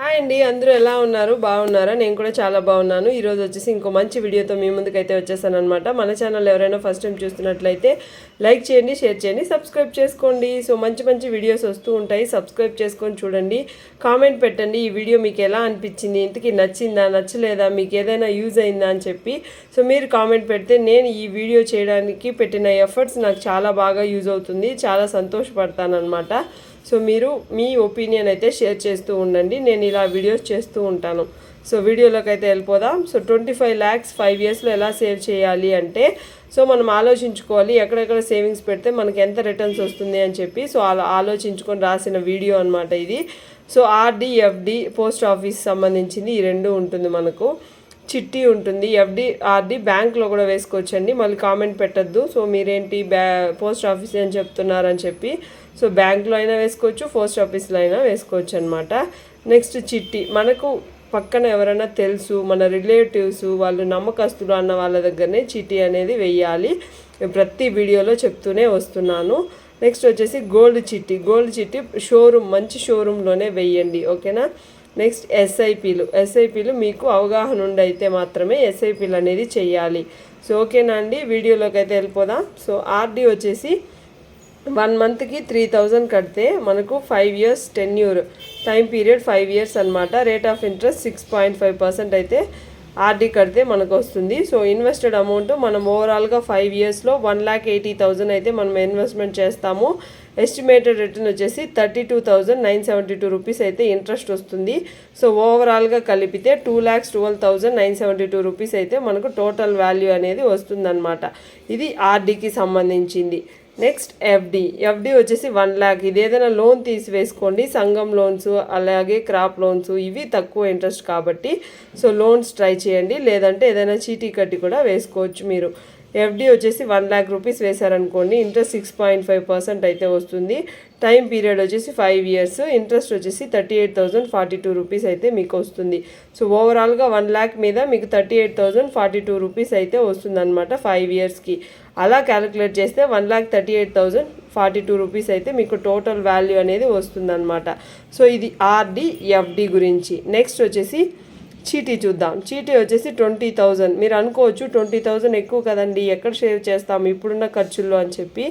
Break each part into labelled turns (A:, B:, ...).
A: Hi అండి అందరూ ఎలా ఉన్నారు? బాగున్నారా? నేను కూడా చాలా బాగున్నాను. ఈరోజు వచ్చేసి ఇంకో మంచి వీడియోతో మీ ముందుకైతే వచ్చేసాను అనమాట మన ఛానల్ ఎవరైనా ఫస్ట్ టైం చూస్తున్నట్లయితే లైక్ చేయండి షేర్ చేయండి సబ్స్క్రైబ్ చేసుకోండి. సో మంచి మంచి వీడియోస్ వస్తూ ఉంటాయి. సబ్స్క్రైబ్ చేసుకొని చూడండి. కామెంట్ పెట్టండి ఈ వీడియో మీకు ఎలా అనిపించింది? ఇంతకీ నచ్చిందా? నచ్చలేదా? మీకు ఏదైనా యూజ్ అయిందా అని చెప్పి. సో మీరు కామెంట్ పెడితే నేను ఈ వీడియో చేయడానికి పెట్టిన ఎఫర్ట్స్ నాకు చాలా బాగా యూజ్ అవుతుంది. చాలా సంతోషపడతాను అనమాట సో మీరు మీ ఒపీనియన్ అయితే షేర్ చేస్తూ ఉండండి. నేను ఇలా వీడియోస్ చేస్తూ ఉంటాను. సో వీడియోలోకి అయితే వెళ్ళిపోదాం. So twenty five lakhs five ఇయర్స్లో ఎలా సేవ్ చేయాలి అంటే సో మనం ఆలోచించుకోవాలి ఎక్కడెక్కడ సేవింగ్స్ పెడితే మనకి ఎంత రిటర్న్స్ వస్తుంది అని చెప్పి సో అలా ఆలోచించుకొని రాసిన వీడియో అనమాట ఇది. సో ఆర్డీఎఫ్డి పోస్ట్ ఆఫీస్ సంబంధించింది ఈ రెండు ఉంటుంది మనకు. చిట్టి ఉంటుంది. ఎఫ్డి ఆర్డి బ్యాంక్లో కూడా వేసుకోవచ్చండి. మళ్ళీ కామెంట్ పెట్టద్దు. సో మీరేంటి బ్యా పోస్ట్ ఆఫీస్ అని చెప్తున్నారని చెప్పి. సో బ్యాంక్లో అయినా వేసుకోవచ్చు పోస్ట్ ఆఫీస్లో అయినా వేసుకోవచ్చు అనమాట నెక్స్ట్ చిట్టి. మనకు పక్కన ఎవరైనా తెలుసు మన రిలేటివ్స్ వాళ్ళు నమ్మకస్తులు అన్న వాళ్ళ దగ్గరనే చిట్టి అనేది వెయ్యాలి ప్రతి వీడియోలో చెప్తూనే వస్తున్నాను. నెక్స్ట్ వచ్చేసి గోల్డ్ చిట్టి. గోల్డ్ చిట్టి షోరూమ్ మంచి షోరూంలోనే వెయ్యండి ఓకేనా? నెక్స్ట్ ఎస్ఐపీలు ఎస్ఐపీలు మీకు అవగాహన ఉండి అయితే మాత్రమే ఎస్ఐపీలు అనేది చెయ్యాలి. సో ఓకేనా అండి. వీడియోలోకి అయితే వెళ్ళిపోదాం. సో ఆర్డీ వచ్చేసి వన్ మంత్కి త్రీ థౌజండ్ కడితే మనకు five years tenure time period five years అనమాట rate of interest six point five percent అయితే ఆర్డీ కడితే మనకు వస్తుంది. సో ఇన్వెస్టెడ్ అమౌంట్ మనం ఓవరాల్గా ఫైవ్ ఇయర్స్లో వన్ ల్యాక్ ఎయిటీ థౌజండ్ అయితే మనం ఇన్వెస్ట్మెంట్ చేస్తాము. ఎస్టిమేటెడ్ రిటర్న్ వచ్చేసి thirty two thousand nine seventy two rupees అయితే ఇంట్రెస్ట్ వస్తుంది. సో ఓవరాల్గా కలిపితే two lakhs twelve thousand nine seventy two rupees అయితే మనకు టోటల్ వాల్యూ అనేది వస్తుందన్నమాట. ఇది ఆర్డీకి సంబంధించింది. Next F D F D వచ్చేసి వన్ ల్యాక్ ఇది ఏదైనా లోన్ తీసి వేసుకోండి సంఘం లోన్స్ అలాగే క్రాప్ లోన్స్ ఇవి తక్కువ ఇంట్రెస్ట్ కాబట్టి. సో లోన్స్ ట్రై చేయండి. లేదంటే ఏదైనా చీటీ కట్టి కూడా వేసుకోవచ్చు మీరు. ఎఫ్డి వచ్చేసి one lakh rupees వేశారనుకోండి interest six point five percent అయితే వస్తుంది. టైం పీరియడ్ వచ్చేసి ఫైవ్ ఇయర్స్ ఇంట్రెస్ట్ వచ్చేసి thirty eight thousand forty two rupees అయితే మీకు వస్తుంది. సో ఓవరాల్గా వన్ ల్యాక్ మీద మీకు thirty eight thousand forty two rupees అయితే వస్తుందన్నమాట ఫైవ్ ఇయర్స్కి అలా క్యాలిక్యులేట్ చేస్తే one lakh thirty eight thousand forty two rupees అయితే మీకు టోటల్ వాల్యూ అనేది వస్తుందన్నమాట. సో ఇది ఆర్డి ఎఫ్డి గురించి. నెక్స్ట్ వచ్చేసి చీటీ చూద్దాం. చీటీ వచ్చేసి ట్వంటీ థౌజండ్ మీరు అనుకోవచ్చు ట్వంటీ థౌజండ్ ఎక్కువ కదండి. ఎక్కడ సేవ్ చేస్తాం? ఇప్పుడున్న ఖర్చుల్లో అని చెప్పి.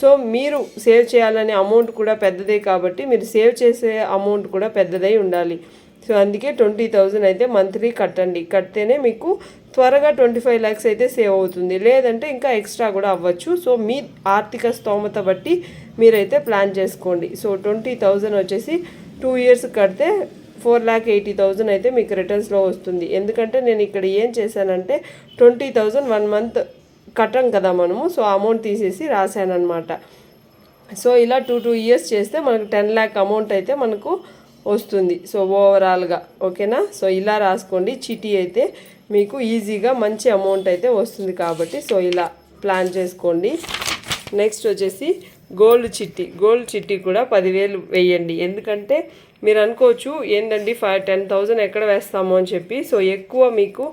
A: సో మీరు సేవ్ చేయాలనే అమౌంట్ కూడా పెద్దదే కాబట్టి మీరు సేవ్ చేసే అమౌంట్ కూడా పెద్దదై ఉండాలి. సో అందుకే ట్వంటీ థౌజండ్ అయితే మంత్లీ కట్టండి. కడితేనే మీకు త్వరగా ట్వంటీ ఫైవ్ ల్యాక్స్ అయితే సేవ్ అవుతుంది. లేదంటే ఇంకా ఎక్స్ట్రా కూడా అవ్వచ్చు. సో మీ ఆర్థిక స్తోమత బట్టి మీరైతే ప్లాన్ చేసుకోండి. సో ట్వంటీ థౌజండ్ వచ్చేసి టూ ఇయర్స్ కడితే ఫోర్ ల్యాక్ ఎయిటీ థౌజండ్ అయితే మీకు రిటర్న్స్లో వస్తుంది. ఎందుకంటే నేను ఇక్కడ ఏం చేశానంటే ట్వంటీ థౌజండ్ వన్ మంత్ కట్టం కదా మనము సో అమౌంట్ తీసేసి రాశానమాట సో ఇలా టూ టూ ఇయర్స్ చేస్తే మనకు టెన్ ల్యాక్ అమౌంట్ అయితే మనకు వస్తుంది. సో ఓవరాల్గా ఓకేనా? సో ఇలా రాసుకోండి. చిటీ అయితే మీకు ఈజీగా మంచి అమౌంట్ అయితే వస్తుంది కాబట్టి సో ఇలా ప్లాన్ చేసుకోండి. నెక్స్ట్ వచ్చేసి గోల్డ్ చిట్టి గోల్డ్ చిట్టి కూడా పదివేలు వేయండి ఎందుకంటే మీరు అనుకోవచ్చు ఏంటండి ఫైవ్ టెన్ థౌజండ్ ఎక్కడ వేస్తాము అని చెప్పి సో ఎక్కువ మీకు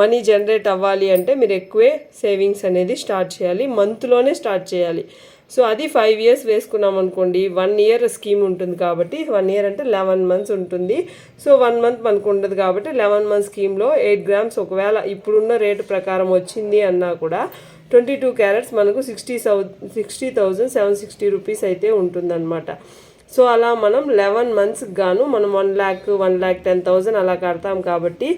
A: మనీ జనరేట్ అవ్వాలి అంటే మీరు ఎక్కువే సేవింగ్స్ అనేది స్టార్ట్ చేయాలి మంత్లోనే స్టార్ట్ చేయాలి. సో అది ఫైవ్ ఇయర్స్ వేసుకున్నాం అనుకోండి వన్ ఇయర్ స్కీమ్ ఉంటుంది కాబట్టి వన్ ఇయర్ అంటే లెవెన్ మంత్స్ ఉంటుంది. సో వన్ మంత్ మనకు ఉండదు కాబట్టి లెవెన్ మంత్ స్కీమ్లో ఎయిట్ గ్రామ్స్ ఒకవేళ ఇప్పుడున్న రేటు ప్రకారం వచ్చింది అన్నా కూడా ట్వంటీ టూ క్యారెట్స్ మనకు సిక్స్టీ సౌ sixty thousand seven sixty rupees అయితే ఉంటుందన్నమాట. సో అలా మనం లెవెన్ మంత్స్కి గాను మనం one lakh one lakh ten thousand అలా కడతాం కాబట్టి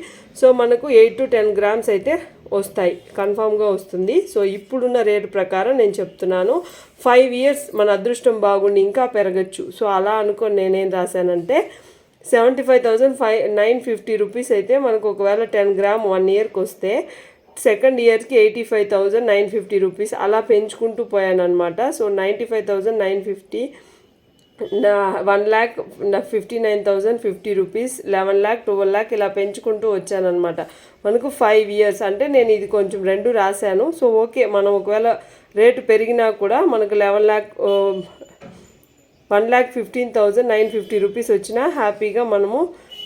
A: సో మనకు ఎయిట్ టు టెన్ గ్రామ్స్ అయితే వస్తాయి కన్ఫామ్గా వస్తుంది. సో ఇప్పుడున్న రేటు ప్రకారం నేను చెప్తున్నాను ఫైవ్ ఇయర్స్ మన అదృష్టం బాగుండి ఇంకా పెరగచ్చు. సో అలా అనుకొని నేనేం రాశానంటే seventy five thousand five nine fifty rupees అయితే మనకు ఒకవేళ టెన్ గ్రామ్ వన్ ఇయర్కి వస్తే సెకండ్ ఇయర్కి eighty five thousand nine fifty rupees అలా పెంచుకుంటూ పోయాను అనమాట so ninety five thousand nine fifty నా వన్ ల్యాక్ నా fifty nine thousand fifty rupees eleven lakh twelve lakh ఇలా పెంచుకుంటూ వచ్చానమాట మనకు ఫైవ్ ఇయర్స్ అంటే నేను ఇది కొంచెం రెండు రాశాను. సో ఓకే మనం ఒకవేళ రేటు పెరిగినా కూడా మనకు eleven lakh one lakh fifteen thousand nine fifty rupees వచ్చినా హ్యాపీగా మనము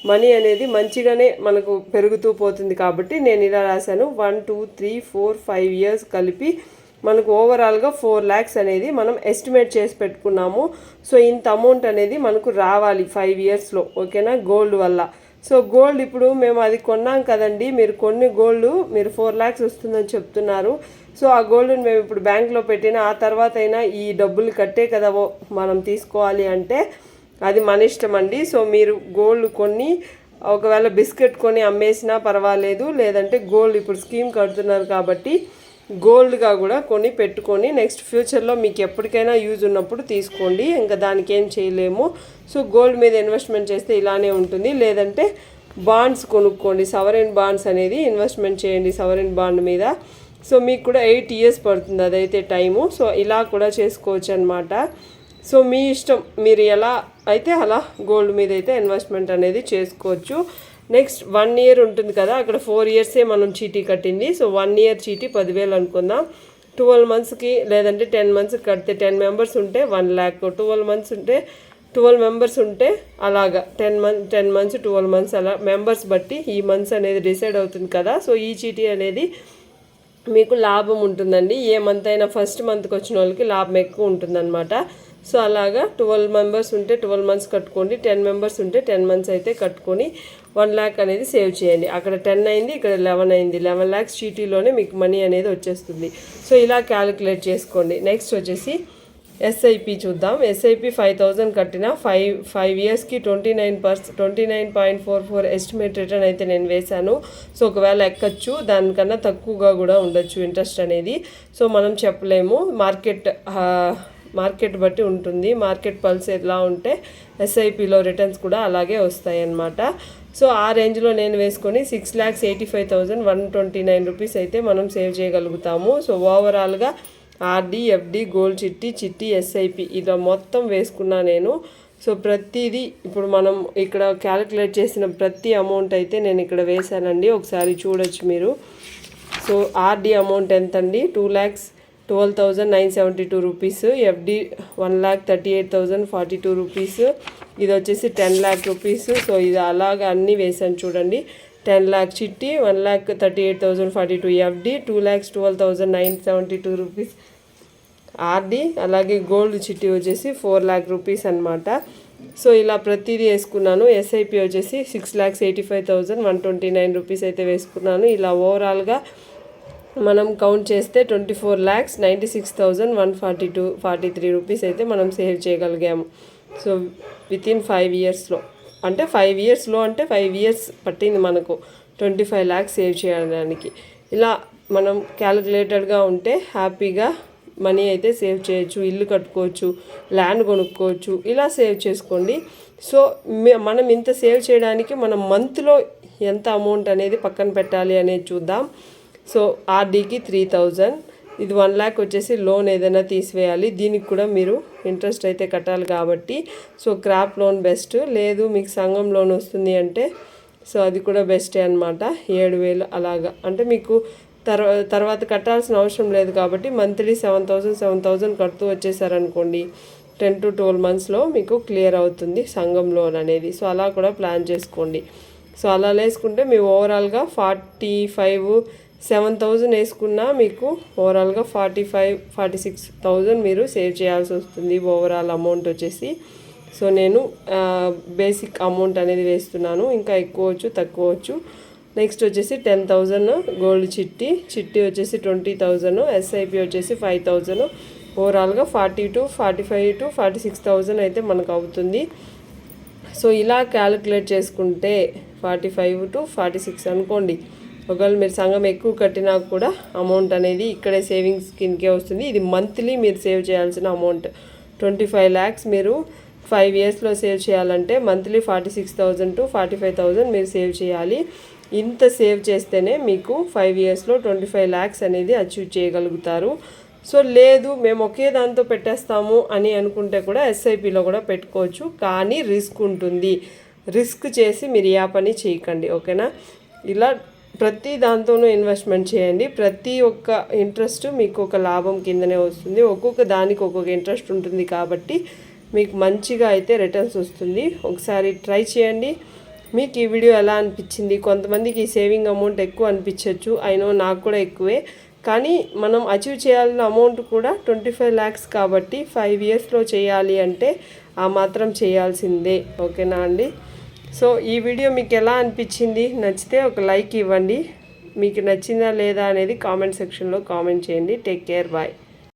A: మనీ అనేది మంచిగానే మనకు పెరుగుతూ పోతుంది కాబట్టి నేను ఇలా రాశాను. One two three four five years కలిపి మనకు ఓవరాల్గా ఫోర్ ల్యాక్స్ అనేది మనం ఎస్టిమేట్ చేసి పెట్టుకున్నాము. సో ఇంత అమౌంట్ అనేది మనకు రావాలి ఫైవ్ ఇయర్స్లో ఓకేనా గోల్డ్ వల్ల. సో గోల్డ్ ఇప్పుడు మేము అది కొన్నాం కదండి. మీరు కొన్ని గోల్డ్ మీరు ఫోర్ ల్యాక్స్ వస్తుందని చెప్తున్నారు. సో ఆ గోల్డ్ని మేము ఇప్పుడు బ్యాంక్లో పెట్టిన ఆ తర్వాత అయినా ఈ డబ్బులు కట్టే కదా ఓ- మనం తీసుకోవాలి అంటే అది మన ఇష్టం అండి సో మీరు గోల్డ్ కొన్ని ఒకవేళ బిస్కెట్ కొని అమ్మేసినా పర్వాలేదు. లేదంటే గోల్డ్ ఇప్పుడు స్కీమ్ కడుతున్నారు కాబట్టి గోల్డ్గా కూడా కొని పెట్టుకొని నెక్స్ట్ ఫ్యూచర్లో మీకు ఎప్పటికైనా యూజ్ ఉన్నప్పుడు తీసుకోండి. ఇంకా దానికి ఏం చేయలేము. సో గోల్డ్ మీద ఇన్వెస్ట్మెంట్ చేస్తే ఇలానే ఉంటుంది. లేదంటే బాండ్స్ కొనుక్కోండి. సవరెన్ బాండ్స్ అనేది ఇన్వెస్ట్మెంట్ చేయండి సవరెన్ బాండ్ మీద. సో మీకు కూడా ఎయిట్ ఇయర్స్ పడుతుంది అదైతే టైము. సో ఇలా కూడా చేసుకోవచ్చు అనమాట సో మీ ఇష్టం మీరు ఎలా అయితే అలా గోల్డ్ మీద అయితే ఇన్వెస్ట్మెంట్ అనేది చేసుకోవచ్చు. నెక్స్ట్ వన్ ఇయర్ ఉంటుంది కదా అక్కడ ఫోర్ ఇయర్సే మనం చీటీ కట్టింది. సో వన్ ఇయర్ చీటీ పదివేలు అనుకుందాం. ట్వెల్వ్ మంత్స్కి లేదంటే టెన్ మంత్స్కి కడితే టెన్ మెంబర్స్ ఉంటే వన్ ల్యాక్ ట్వెల్వ్ మంత్స్ ఉంటే ట్వెల్వ్ మెంబర్స్ ఉంటే అలాగా ten month ten months twelve months అలా మెంబర్స్ బట్టి ఈ మంత్స్ అనేది డిసైడ్ అవుతుంది కదా. సో ఈ చీటీ అనేది మీకు లాభం ఉంటుందండి. ఏ మంత్ అయినా ఫస్ట్ మంత్కి వచ్చిన వాళ్ళకి లాభం ఎక్కువ ఉంటుందన్నమాట. సో అలాగా ట్వెల్వ్ మెంబర్స్ ఉంటే ట్వెల్వ్ మంత్స్ కట్టుకోండి టెన్ మెంబర్స్ ఉంటే టెన్ మంత్స్ అయితే కట్టుకొని వన్ ల్యాక్ అనేది సేవ్ చేయండి. అక్కడ టెన్ అయింది ఇక్కడ లెవెన్ అయింది. లెవెన్ ల్యాక్స్ చీటీలోనే మీకు మనీ అనేది వచ్చేస్తుంది. సో ఇలా క్యాలిక్యులేట్ చేసుకోండి. నెక్స్ట్ వచ్చేసి ఎస్ఐపి చూద్దాం. S I P five thousand కట్టిన ఫైవ్ ఫైవ్ ఇయర్స్కి twenty nine per twenty nine point four four estimate return అయితే నేను వేశాను. సో ఒకవేళ ఎక్కచ్చు దానికన్నా తక్కువగా కూడా ఉండొచ్చు ఇంట్రెస్ట్ అనేది. సో మనం చెప్పలేము. మార్కెట్ మార్కెట్ బట్టి ఉంటుంది. మార్కెట్ పల్స్ ఎలా ఉంటే ఎస్ఐపిలో రిటర్న్స్ కూడా అలాగే వస్తాయి అన్నమాట సో ఆ రేంజ్లో నేను వేసుకొని six lakhs eighty five thousand one twenty nine rupees అయితే మనం సేవ్ చేయగలుగుతాము. సో ఓవరాల్గా ఆర్డీ ఎఫ్డి గోల్డ్ చిట్టి చిట్టి ఎస్ఐపి ఇలా మొత్తం వేసుకున్నా నేను. సో ప్రతిదీ ఇప్పుడు మనం ఇక్కడ క్యాలిక్యులేట్ చేసిన ప్రతి అమౌంట్ అయితే నేను ఇక్కడ వేశానండి. ఒకసారి చూడొచ్చు మీరు. సో ఆర్డి అమౌంట్ ఎంత అండి two lakhs twelve thousand nine seventy two rupees F D one lakh thirty eight thousand forty two rupees ఇది వచ్చేసి టెన్ ల్యాక్ రూపీస్ సో ఇది అలాగ అన్నీ వేసాను చూడండి. టెన్ ల్యాక్ చిట్టి one lakh thirty eight thousand forty two FD two lakhs twelve thousand nine seventy two rupees RD అలాగే gold చిట్టి వచ్చేసి ఫోర్ ల్యాక్ రూపీస్ అనమాట సో ఇలా ప్రతిదీ వేసుకున్నాను. ఎస్ఐపి వచ్చేసి six lakhs eighty five thousand one twenty nine rupees అయితే వేసుకున్నాను. ఇలా ఓవరాల్గా మనం కౌంట్ చేస్తే twenty four lakhs ninety six thousand one forty two forty three rupees అయితే మనం సేవ్ చేయగలిగాము. సో విత్ ఇన్ ఫైవ్ ఇయర్స్లో అంటే ఫైవ్ ఇయర్స్లో అంటే ఫైవ్ ఇయర్స్ పట్టింది మనకు. ట్వంటీ ఫైవ్ ల్యాక్స్ సేవ్ చేయడానికి. ఇలా మనం క్యాలిక్యులేటెడ్గా ఉంటే హ్యాపీగా మనీ అయితే సేవ్ చేయొచ్చు ఇల్లు కట్టుకోవచ్చు ల్యాండ్ కొనుక్కోవచ్చు ఇలా సేవ్ చేసుకోండి. సో మే- మనం ఇంత సేవ్ చేయడానికి మనం మంత్లో ఎంత అమౌంట్ అనేది పక్కన పెట్టాలి అనేది చూద్దాం. సో ఆర్డీకి త్రీ థౌజండ్. ఇది వన్ ల్యాక్ వచ్చేసి లోన్ ఏదైనా తీసివేయాలి. దీనికి కూడా మీరు ఇంట్రెస్ట్ అయితే కట్టాలి కాబట్టి. So crop loan best. లేదు మీకు సంఘం లోన్ వస్తుంది అంటే సో అది కూడా బెస్టే అనమాట ఏడు వేలు అలాగా. అంటే మీకు తర్వా తర్వాత కట్టాల్సిన అవసరం లేదు కాబట్టి monthly seven thousand seven thousand కడుతూ వచ్చేసారనుకోండి టెన్ టు ట్వెల్వ్ మంత్స్లో మీకు క్లియర్ అవుతుంది సంఘం లోన్ అనేది. సో అలా కూడా ప్లాన్ చేసుకోండి. సో అలా వేసుకుంటే మీ ఓవరాల్గా ఫార్టీ ఫైవ్ సెవెన్ థౌజండ్ వేసుకున్నా మీకు ఓవరాల్గా forty five forty six thousand మీరు సేవ్ చేయాల్సి వస్తుంది. ఓవరాల్ అమౌంట్ వచ్చేసి. సో నేను బేసిక్ అమౌంట్ అనేది వేస్తున్నాను. ఇంకా ఎక్కువ వచ్చు తక్కువ వచ్చు. నెక్స్ట్ వచ్చేసి టెన్ థౌజండ్ గోల్డ్ చిట్టి. చిట్టి వచ్చేసి ట్వంటీ థౌజండ్ ఎస్ఐపి వచ్చేసి ఫైవ్ థౌజండ్ ఓవరాల్గా forty to forty five to forty six thousand అయితే మనకు అవుతుంది. సో ఇలా క్యాలిక్యులేట్ చేసుకుంటే forty five to forty six అనుకోండి. ఒకవేళ మీరు సంఘం ఎక్కువ కట్టినా కూడా అమౌంట్ అనేది ఇక్కడే సేవింగ్స్ కిందకే వస్తుంది. ఇది మంత్లీ మీరు సేవ్ చేయాల్సిన అమౌంట్ ట్వంటీ ఫైవ్ ల్యాక్స్ మీరు ఫైవ్ ఇయర్స్లో సేవ్ చేయాలంటే monthly forty six thousand to forty five thousand మీరు సేవ్ చేయాలి. ఇంత సేవ్ చేస్తేనే మీకు ఫైవ్ ఇయర్స్లో ట్వంటీ ఫైవ్ ల్యాక్స్ అనేది అచీవ్ చేయగలుగుతారు. సో లేదు మేము ఒకే దాంతో పెట్టేస్తాము అని అనుకుంటే కూడా ఎస్ఐపిలో కూడా పెట్టుకోవచ్చు. కానీ రిస్క్ ఉంటుంది. రిస్క్ చేసి మీరు యా పని చేయకండి. ఓకేనా? ఇలా ప్రతి దాంతోనూ ఇన్వెస్ట్మెంట్ చేయండి. ప్రతి ఒక్క ఇంట్రెస్ట్ మీకు ఒక లాభం కిందనే వస్తుంది. ఒక్కొక్క దానికి ఒక్కొక్క ఇంట్రెస్ట్ ఉంటుంది కాబట్టి మీకు మంచిగా అయితే రిటర్న్స్ వస్తుంది. ఒకసారి ట్రై చేయండి. మీకు ఈ వీడియో ఎలా అనిపించింది? కొంతమందికి ఈ సేవింగ్ అమౌంట్ ఎక్కువ అనిపించవచ్చు అయినో నాకు కూడా ఎక్కువే. కానీ మనం అచీవ్ చేయాల్సిన అమౌంట్ కూడా ట్వంటీ ఫైవ్ ల్యాక్స్ కాబట్టి ఫైవ్ ఇయర్స్లో చేయాలి అంటే ఆ మాత్రం చేయాల్సిందే. ఓకేనా అండి? సో ఈ వీడియో మీకు ఎలా అనిపించింది? నచ్చితే ఒక లైక్ ఇవ్వండి. మీకు నచ్చిందా లేదా అనేది కామెంట్ సెక్షన్లో కామెంట్ చేయండి. Take care. బాయ్.